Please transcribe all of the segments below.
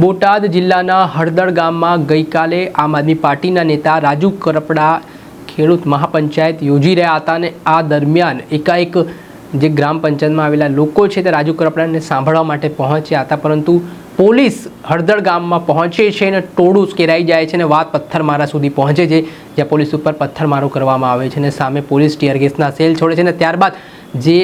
બોટાદ જિલ્લાના હળદળ ગામમાં ગઈકાલે આમ આદમી પાર્ટીના નેતા રાજુ કરપડા ખેડૂત મહાપંચાયત યોજી રહ્યા હતા અને આ દરમિયાન એકાએક જે ગ્રામ પંચાયતમાં આવેલા લોકો છે તે રાજુ કરપડાને સાંભળવા માટે પહોંચ્યા હતા, પરંતુ પોલીસ હળદળ ગામમાં પહોંચે છે અને ટોળું ઉશ્કેરાઈ જાય છે અને વાત પથ્થરમારા સુધી પહોંચે છે, જ્યાં પોલીસ ઉપર પથ્થરમારો કરવામાં આવે છે અને સામે પોલીસ ટીયરગેસના સેલ છોડે છે અને ત્યારબાદ જે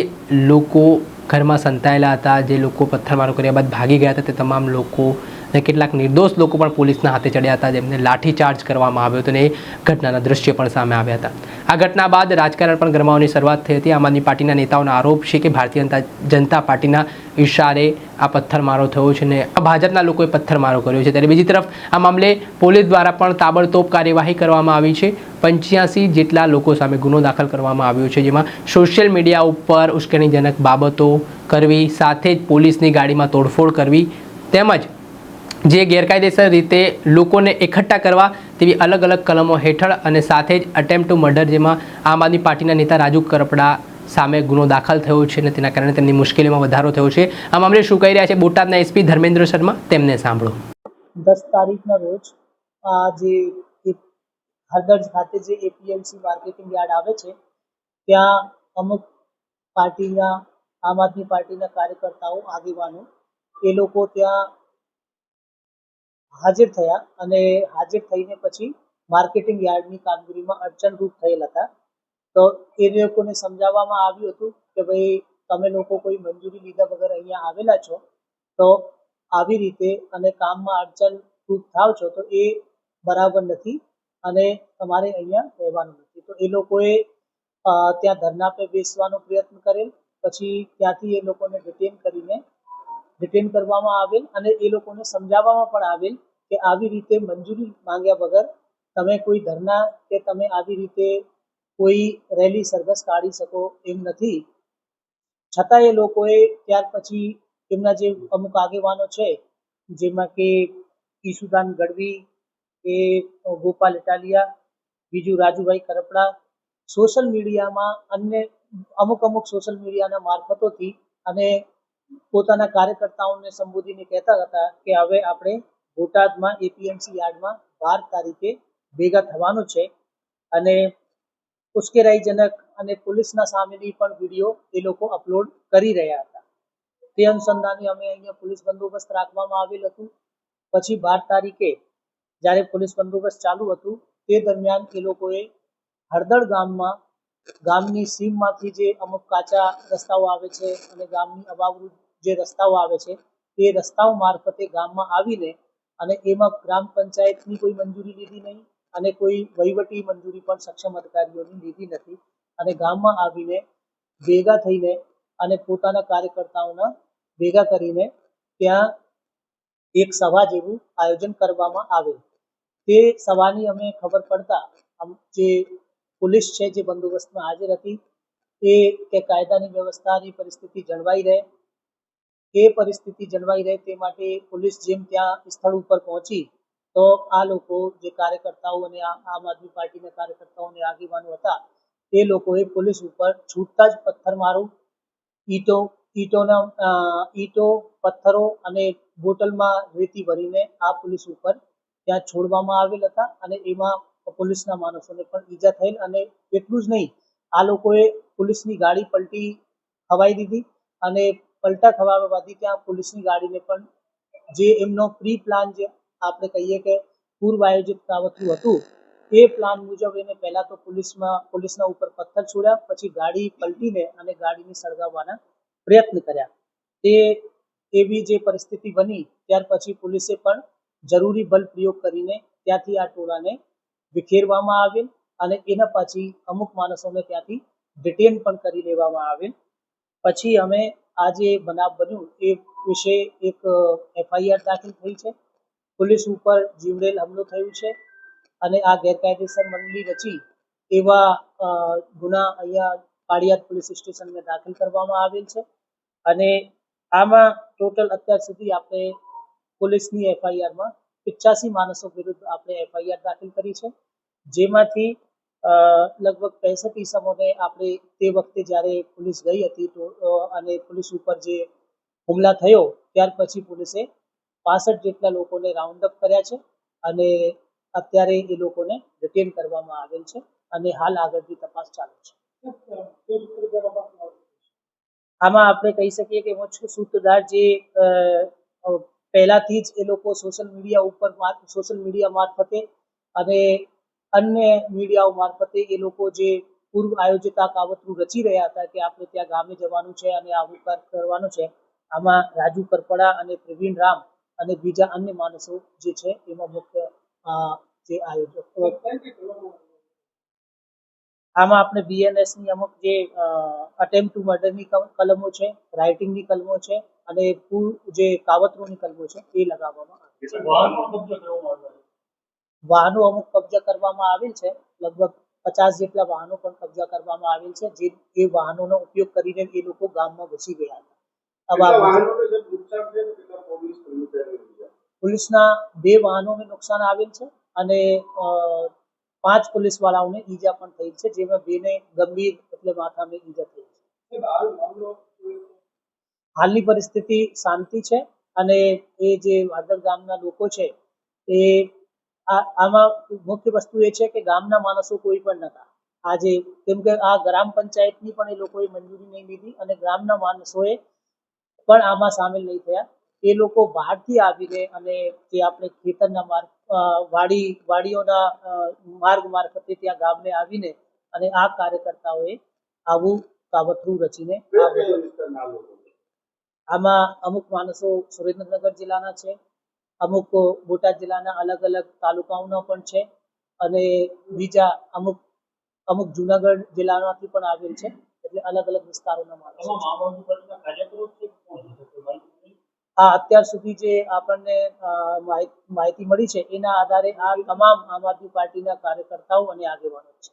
લોકો ઘરમાં સંતાયેલા હતા, જે લોકો પથ્થરમારો કર્યા બાદ ભાગી ગયા હતા, તે તમામ લોકો અને કેટલાક નિર્દોષ લોકો પણ પોલીસના હાથે ચડ્યા હતા. જેમને લાઠીચાર્જ કરવામાં આવ્યો હતો અને એ ઘટનાના દ્રશ્ય પણ સામે આવ્યા હતા. આ ઘટના બાદ રાજકારણ પણ ગરમાવાની શરૂઆત થઈ હતી. આમ આદમી પાર્ટીના નેતાઓનો આરોપ છે કે ભારતીય જનતા પાર્ટીના ઇશારે આ પથ્થરમારો થયો છે અને ભાજપના લોકોએ પથ્થરમારો કર્યો છે. ત્યારે બીજી તરફ આ મામલે પોલીસ દ્વારા પણ તાબડતોબ કાર્યવાહી કરવામાં આવી છે. પંચ્યાસી જેટલા લોકો સામે ગુનો દાખલ કરવામાં આવ્યો છે, જેમાં સોશિયલ મીડિયા ઉપર ઉશ્કેરણીજનક બાબતો કરવી, સાથે જ પોલીસની ગાડીમાં તોડફોડ કરવી, તેમજ જે ગેરકાયદેસર રીતે લોકોને એકઠા કરવા તેવી અલગ અલગ કલમો હેઠળ અને સાથે જ અટેમ્પ ટુ મર્ડર જેમાં આમ આદમી પાર્ટીના નેતા રાજુ કરપડા સામે ગુનો દાખલ થયો છે અને તેના કારણે તેમની મુશ્કેલીમાં વધારો થયો છે. આ મામલે શું કહી રહ્યા છે બોટાદના એસપી ધર્મેન્દ્ર શર્મા? તેમને સાંભળો. દસ તારીખના રોજ જે હરદર્જ ખાતે જે એપીએમસી માર્કેટિંગ યાર્ડ આવે છે, ત્યાં અમુક પાર્ટીના, આમ આદમી પાર્ટીના કાર્યકર્તાઓ, આગેવાનો, એ લોકો ત્યાં હાજર થયા અને હાજર થઈને પછી માર્કેટિંગ યાર્ડની કામગીરીમાં અડચણરૂપ થયેલ હતા. તો એ લોકોને સમજાવવામાં આવ્યું હતું કે ભાઈ, તમે લોકો કોઈ મંજૂરી લીધા વગર અહીંયા આવેલા છો, તો આવી રીતે અને કામમાં અડચણરૂપ થાવ છો, તો એ બરાબર નથી અને તમારે અહીંયા રહેવાનું નથી. તો એ લોકોએ ત્યાં ધરના પર બેસવાનો પ્રયત્ન કરેલ, પછી ત્યાંથી એ લોકોને ડિટેન કરીને ડિટેન કરવામાં આવેલ અને એ લોકોને સમજાવવામાં પણ આવેલ કે આવી રીતે મંજૂરી માંગ્યા વગર તમે કોઈ ધરના કે તમે આવી રીતે કોઈ રેલી સરઘસ કાઢી શકો એમ નથી. છતાં એ લોકોએ ત્યાર પછી એમના જે અમુક આગેવાનો છે, જેમાં કે ઈશુદાન ગઢવી, કે ગોપાલ ઇટાલિયા, બીજું રાજુભાઈ કરપડા, સોશિયલ મીડિયામાં અન્ય અમુક અમુક સોશિયલ મીડિયાના મારફતોથી અને પોતાના કાર્યકર્તાઓને સંબોધીને કહેતા હતા કે હવે આપણે બોટાદમાં એપીએમસી યાર્ડમાં બાર તારીખે ભેગા થવાનું છે અને ઉશ્કેરાઈજનક અને પોલીસના સામેની પણ વીડિયો એ લોકો અપલોડ કરી રહ્યા હતા. તે અનુસંધાને અમે અહીંયા પોલીસ બંદોબસ્ત રાખવામાં આવેલ હતું. પછી બાર તારીખે જ્યારે પોલીસ બંદોબસ્ત ચાલુ હતું, તે દરમિયાન એ લોકોએ હળદર ગામમાં ગામની સીમમાંથી જે અમુક કાચા રસ્તાઓ આવે છે અને ગામની અભાવરૂપ જે રસ્તાઓ આવે છે, તે રસ્તાઓ મારફતે ગામમાં આવીને અને એમાં ગ્રામ પંચાયતની કોઈ મંજૂરી લીધી નહીં અને કોઈ વહીવટી મંજૂરી પણ સક્ષમ અધિકારીઓની લીધી નથી. અને ગામમાં આવીને ભેગા થઈને અને પોતાના કાર્યકર્તાઓના ભેગા કરીને ત્યાં એક સભા જેવું આયોજન કરવામાં આવે. તે સભાની અમે ખબર પડતા જે પોલીસ છે જે બંદોબસ્તમાં હાજર હતી, એ કે કાયદાની વ્યવસ્થાની પરિસ્થિતિ જળવાઈ રહે, એ પરિસ્થિતિ જળવાઈ રહે તે માટે પોલીસ જેમ ત્યાં સ્થળ ઉપર પહોંચી, તો આ લોકો જે કાર્યકર્તાઓ અને આમ આદમી પાર્ટીના કાર્યકર્તાઓને આગેવાનો હતા તે લોકોએ પોલીસ ઉપર છૂટતા જ પથ્થરમારો ઈંટો, ઈંટોના ઈટો, પથ્થરો અને બોટલમાં રેતી ભરીને આ પોલીસ ઉપર ત્યાં છોડવામાં આવેલ હતા અને એમાં પોલીસના માણસોને પણ ઈજા થઈ અને એટલું જ નહીં, આ લોકોએ પોલીસની ગાડી પલટી ખવાઈ દીધી અને પલટા ખવાવાથી ત્યાં પોલીસની ગાડીને પણ જે એમનો પ્રી પ્લાન જે આપણે કહીએ કે પૂર્વ આયોજિત કાવતરું હતું, એ પ્લાન મુજબ એને પહેલા તો પોલીસમાં, પોલીસના ઉપર પથ્થર છોડ્યા, પછી ગાડી પલટીને અને ગાડીને સળગાવવાના પ્રયત્ન કર્યા. તે એવી જે પરિસ્થિતિ બની, ત્યાર પછી પોલીસે પણ જરૂરી બલ પ્રયોગ કરીને ત્યાંથી આ ટોળાને વિખેરવામાં આવેલ અને એના પછી અમુક માણસોને ત્યાંથી ડિટેન પણ કરી લેવામાં આવેલ. પછી અમે આ જે બનાવ બન્યું એ વિશે એક એફઆઈઆર દાખલ થઈ છે. પોલીસ ઉપર જીવડેલ હુમલો થયું છે અને આ ગેરકાયદેસર મંડળી રચી એવા ગુના અહીંયા પાળિયાદ પોલીસ સ્ટેશનમાં દાખલ કરવામાં આવેલ છે. અને આમાં ટોટલ અત્યાર સુધી આપણે પોલીસની એફઆઈઆરમાં પિચ્યાસી માણસો વિરુદ્ધ આપણે એફઆઈઆર દાખલ કરી છે. જેમાંથી લગભગ પેસઠ ઈસમોને આપણે તે વખતે જ્યારે પોલીસ ગઈ હતી અને પોલીસ ઉપર જે હુમલા થયો, ત્યાર પછી પોલીસે પાસઠ જેટલા લોકોને રાઉન્ડ અપ કર્યા છે અને અત્યારે એ લોકોને રિટેન કરવામાં આવેલ છે અને હાલ આગળની તપાસ ચાલુ છે. આમાં આપણે કહી શકીએ કે મોક્ષ સૂત્રધાર જે પહેલાથી જ એ લોકો સોશિયલ મીડિયા ઉપર સોશિયલ મીડિયા મારફતે અને અન્ય મીડિયાઓ મારફતે એ લોકો જે પૂર્વ આયોજિત આ કાવતરું રચી રહ્યા હતા કે આપણે ત્યાં ગામે જવાનું છે અને આવું કામ કરવાનું છે, આમાં રાજુ કરપડા અને પ્રવીણ રામ અને બીજા અન્ય માણસો જે છે એમાં મુખ્ય જે આયોજક આમાં આપણે બીએનએસની અમુક જે અટેમ્પ ટુ મર્ડરની કલમો છે રાઇટિંગની કલમો છે અને જે કાવતરોની કલમો છે એ લગાવવામાં આવે છે. વાહનો અમુક કબજા કરવામાં આવેલ છે. લગભગ પચાસ જેટલા વાહનો પણ કબજા કરવામાં આવેલ છે. જે એ વાહનોનો ઉપયોગ કરીને એ લોકો ગામમાં ઘૂસી ગયા હતા. પોલીસના બે વાહનોને નુકસાન આવેલ છે અને પાંચ પોલીસ વાળાઓને ઈજા પણ થઈ છે. જેમાં બેને ગંભીર એટલે માથામાં ઈજા થઈ છે. હાલની પરિસ્થિતિ શાંતિ છે અને એ જે વાડર ગામના લોકો છે એ આમાં મુખ્ય વસ્તુ એ છે કે ગામના માણસો કોઈ પણ નતા. આજે કેમ કે આ ગ્રામ પંચાયતની પણ એ લોકોએ મંજૂરી નહીં લીધી અને ગ્રામના માણસોએ પણ આમાં સામેલ નહીં થયા. એ લોકો બહારથી આવીને અને જે આપણે ખેતરના માર્ગ વાડી વાડીઓના માર્ગ મારફતે ત્યાં ગામને આવીને અને આ કાર્યકર્તાઓએ આવું કાવતરું રચીને આમાં અમુક માણસો સુરેન્દ્રનગર જિલ્લાના છે અમુક બોટાદ જિલ્લાના અલગ અલગ તાલુકાઓના પણ છે અને બીજા અમુક અમુક જુનાગઢ જિલ્લામાંથી પણ આવેલ છે એટલે અલગ અલગ વિસ્તારોના. હા અત્યાર સુધી જે આપણને માહિતી મળી છે એના આધારે આ તમામ આમ આદમી પાર્ટીના કાર્યકર્તાઓ અને આગેવાનો છે.